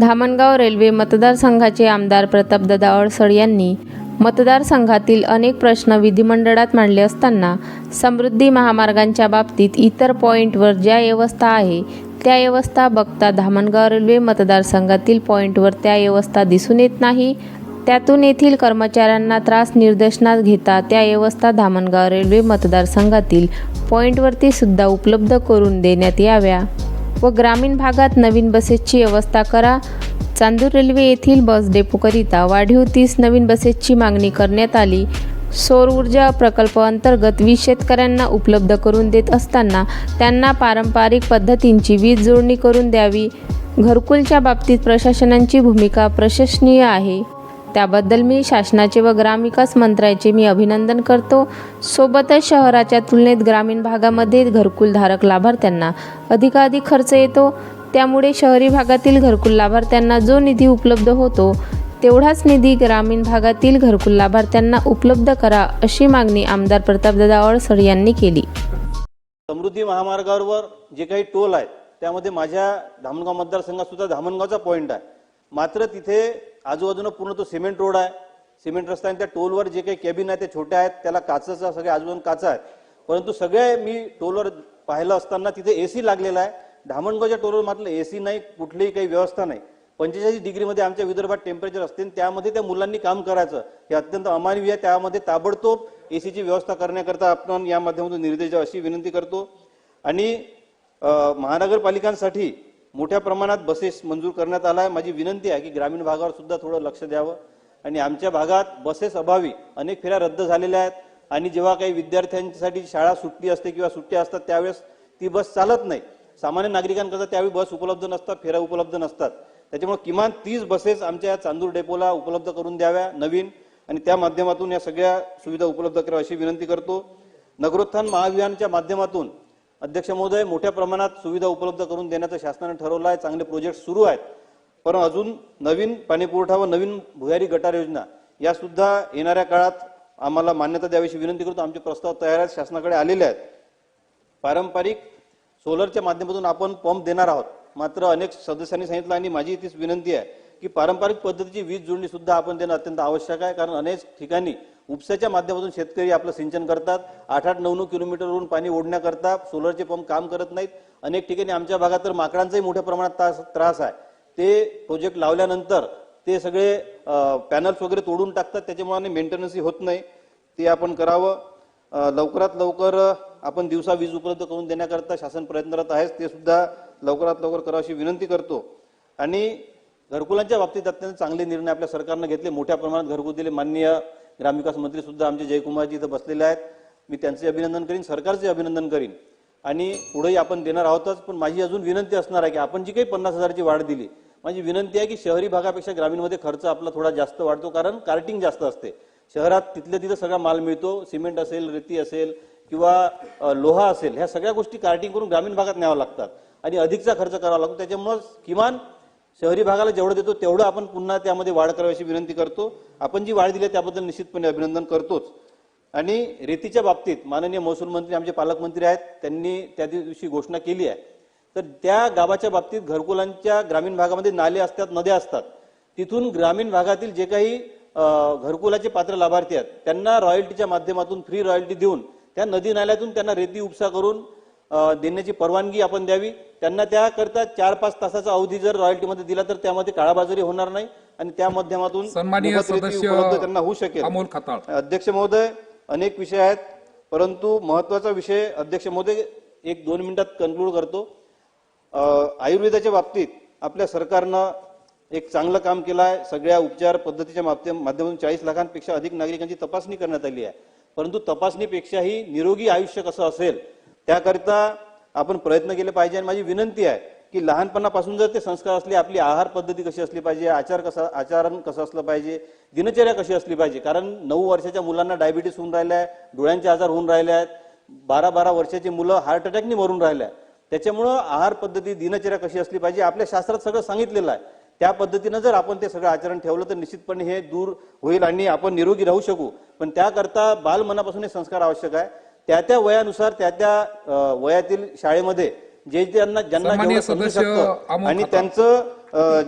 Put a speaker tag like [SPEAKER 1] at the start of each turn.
[SPEAKER 1] Dhamangaon railway मतदारसंघाचे आमदार प्रतापदादा अडसड यांनी मतदारसंघातील अनेक प्रश्न विधिमंडळात मांडले असताना समृद्धी महामार्गांच्या बाबतीत इतर पॉईंटवर ज्या व्यवस्था आहे त्या व्यवस्था बघता धामणगाव रेल्वे मतदारसंघातील पॉईंटवर त्या व्यवस्था दिसून येत नाही. त्यातून येथील कर्मचाऱ्यांना त्रास निर्देशनात घेता त्या व्यवस्था धामणगाव रेल्वे मतदारसंघातील पॉईंटवरती सुद्धा उपलब्ध करून देण्यात याव्या. व ग्रामीण भागात नवीन बसेसची व्यवस्था करा. चांदूर रेल्वे येथील बस डेपोकरिता वाढीव तीस नवीन बसेसची मागणी करण्यात आली. सौर ऊर्जा प्रकल्प अंतर्गत वीज शेतकऱ्यांना उपलब्ध करून देत असताना त्यांना पारंपरिक पद्धतींची वीज जोडणी करून द्यावी. घरकुलच्या बाबतीत प्रशासनांची भूमिका प्रशंसनीय आहे. त्याबद्दल मी शासनाचे व ग्रामविकास मंत्र्याचे मी अभिनंदन करतो. सोबतच शहराच्या तुलनेत ग्रामीण भागामध्ये घरकुल धारक लाभार्थ्यांना अधिकाधिक खर्च येतो. त्यामुळे शहरी भागातील घरकुल लाभार्थ्यांना जो निधी उपलब्ध होतो तेवढाच निधी ग्रामीण भागातील घरकुल लाभार्थ्यांना उपलब्ध करा अशी मागणी आमदार प्रतापदादा अळसर यांनी केली.
[SPEAKER 2] समृद्धी महामार्गावर जे काही टोल आहे त्यामध्ये माझ्या धामणगाव मतदारसंघात सुद्धा धामणगावचा पॉईंट आहे. मात्र तिथे आजूबाजूनं पूर्ण तो सिमेंट रोड आहे. सिमेंट रस्ता आणि त्या टोलवर जे काही केबिन आहे ते छोटे आहेत. त्याला काचाचा सगळे आजूबाजून काचा आहे. परंतु सगळे मी टोलवर पाहिलं असताना तिथे ए सी लागलेला आहे. धामणगावच्या टोलवर मात्र सी नाही कुठलीही काही व्यवस्था नाही. पंचेचाळीस डिग्रीमध्ये आमच्या विदर्भात टेम्परेचर असते त्यामध्ये त्या मुलांनी काम करायचं. हे अत्यंत अमानवीय आहे. त्यामध्ये ताबडतोब ए सीची व्यवस्था करण्याकरता आपण या माध्यमातून निर्देश अशी विनंती करतो. आणि महानगरपालिकांसाठी मोठ्या प्रमाणात बसेस मंजूर करण्यात आला आहे माझी विनंती आहे की ग्रामीण भागावर सुद्धा थोडं लक्ष द्यावं. आणि आमच्या भागात बसेस अभावी अनेक फेऱ्या रद्द झालेल्या आहेत. आणि जेव्हा काही विद्यार्थ्यांसाठी शाळा सुट्टी असते किंवा सुट्ट्या असतात त्यावेळेस ती बस चालत नाही. सामान्य नागरिकांकरता त्यावेळी बस उपलब्ध नसतात फेऱ्या उपलब्ध नसतात. त्याच्यामुळे किमान तीस बसेस आमच्या चांदूर डेपोला उपलब्ध करून द्याव्या नवीन. आणि त्या माध्यमातून या सगळ्या सुविधा उपलब्ध कराव्या अशी विनंती करतो. नगरोत्थान महाअभियानच्या माध्यमातून अध्यक्ष महोदय मोठ्या प्रमाणात सुविधा उपलब्ध करून देण्याचं शासनाने ठरवलं आहे चांगले प्रोजेक्ट सुरू आहेत. पण अजून नवीन पाणीपुरवठा व नवीन भुयारी गटार योजना या सुद्धा येणाऱ्या काळात आम्हाला मान्यता द्याविषयी विनंती करतो. आमचे प्रस्ताव तयार आहेत शासनाकडे आलेले आहेत. पारंपरिक सोलरच्या माध्यमातून आपण पंप देणार आहोत. मात्र अनेक सदस्यांनी सांगितलं आणि माझी तीच विनंती आहे की पारंपरिक पद्धतीची वीज जोडणी सुद्धा आपण देणं अत्यंत आवश्यक आहे. कारण अनेक ठिकाणी उपसाच्या माध्यमातून शेतकरी आपलं सिंचन करतात. आठ आठ नऊ नऊ किलोमीटरवरून पाणी ओढण्याकरता सोलरचे पंप काम करत नाहीत. अनेक ठिकाणी आमच्या भागात तर माकडांचाही मोठ्या प्रमाणात त्रास त्रास आहे. ते प्रोजेक्ट लावल्यानंतर ते सगळे पॅनल्स वगैरे तोडून टाकतात. त्याच्यामुळे मेंटेनन्सही होत नाही. ते आपण करावं. लवकरात लवकर आपण दिवसा वीज उपलब्ध करून देण्याकरता शासन प्रयत्नरत आहेच. ते सुद्धा लवकरात लवकर करावं अशी विनंती करतो. आणि घरकुलांच्या बाबतीत अत्यंत चांगले निर्णय आपल्या सरकारनं घेतले. मोठ्या प्रमाणात घरकुल दिले माननीय ग्रामविकास मंत्री सुद्धा आमचे जयकुमारजी इथं बसलेले आहेत. मी त्यांचे अभिनंदन करीन सरकारचे अभिनंदन करीन. आणि पुढेही आपण देणार आहोतच पण माझी अजून विनंती असणार आहे की आपण जी काही पन्नास हजारची वाढ दिली माझी विनंती आहे की शहरी भागापेक्षा ग्रामीणमध्ये खर्च आपला थोडा जास्त वाढतो कारण कार्टिंग जास्त असते. शहरात तिथल्या तिथं सगळा माल मिळतो सिमेंट असेल रेती असेल किंवा लोहा असेल ह्या सगळ्या गोष्टी कार्टिंग करून ग्रामीण भागात न्याव्या लागतात. आणि अधिकचा खर्च करावा लागतो त्याच्यामुळं किमान शहरी भागाला जेवढं देतो तेवढं आपण पुन्हा त्यामध्ये वाढ करावी अशी विनंती करतो. आपण जी वाढ दिली आहे त्याबद्दल निश्चितपणे अभिनंदन करतोच. आणि रेतीच्या बाबतीत माननीय महसूल मंत्री आमचे पालकमंत्री आहेत त्यांनी त्या दिवशी घोषणा केली आहे. तर त्या गावाच्या बाबतीत घरकुलांच्या ग्रामीण भागामध्ये नाले असतात नद्या असतात. तिथून ग्रामीण भागातील जे काही घरकुलाचे पात्र लाभार्थी आहेत त्यांना रॉयल्टीच्या माध्यमातून फ्री रॉयल्टी देऊन त्या नदी नाल्यातून त्यांना रेती उपसा करून देण्याची परवानगी आपण द्यावी. त्यांना त्याकरता चार पाच तासाचा अवधी जर रॉयल्टीमध्ये दिला तर त्यामध्ये काळाबाजारी होणार नाही आणि त्या माध्यमातून त्यांना होऊ शकेल.
[SPEAKER 3] अमोल खताळ.
[SPEAKER 2] अध्यक्ष महोदय अनेक विषय आहेत परंतु महत्त्वाचा विषय अध्यक्ष महोदय एक दोन मिनिटात कन्क्लूड करतो. आयुर्वेदाच्या बाबतीत आपल्या सरकारनं एक चांगलं काम केलं आहे सगळ्या उपचार पद्धतीच्या माध्यम माध्यमातून चाळीस लाखांपेक्षा अधिक नागरिकांची तपासणी करण्यात आली आहे. परंतु तपासणीपेक्षाही निरोगी आयुष्य कसं असेल त्याकरिता आपण प्रयत्न केले पाहिजे आणि माझी विनंती आहे की लहानपणापासून जर ते संस्कार असले आपली आहार पद्धती कशी असली पाहिजे आचार कसा आचरण कसं असलं पाहिजे दिनचर्या कशी असली पाहिजे कारण नऊ वर्षाच्या मुलांना डायबिटीस होऊन राहिल्या आहे डोळ्यांचे आजार होऊन राहिले आहेत बारा बारा वर्षाची मुलं हार्ट अटॅकनी मरून राहिल्या आहेत. त्याच्यामुळं आहार पद्धती दिनचर्या कशी असली पाहिजे आपल्या शास्त्रात सगळं सांगितलेलं आहे. त्या पद्धतीनं जर आपण ते सगळं आचरण ठेवलं तर निश्चितपणे हे दूर होईल आणि आपण निरोगी राहू शकू. पण त्याकरता बालमनापासून हे संस्कार आवश्यक आहे. त्या त्या वयानुसार त्या त्या वयातील शाळेमध्ये जे त्यांना ज्यांना
[SPEAKER 3] सदस्य अमोल
[SPEAKER 2] आणि. त्यांचं